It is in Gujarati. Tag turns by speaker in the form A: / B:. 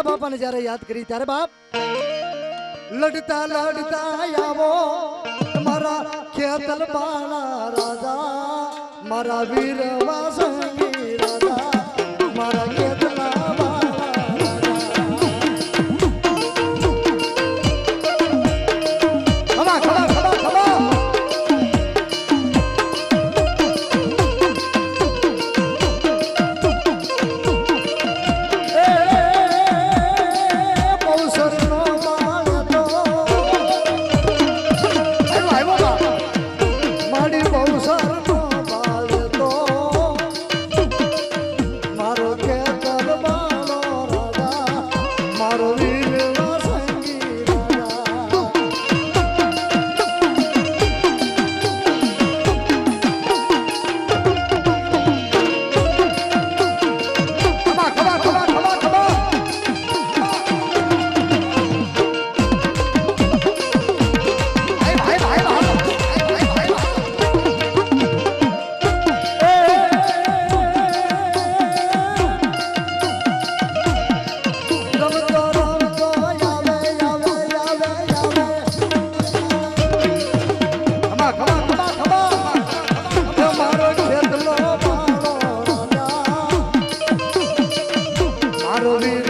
A: ભીમા બાપાને જ્યારે યાદ કરી, ત્યારે બાપ, લડતા લડતા આવો, મારા ખેતલ બાળા રાજા, મારા વીર વાસંગી Carolina.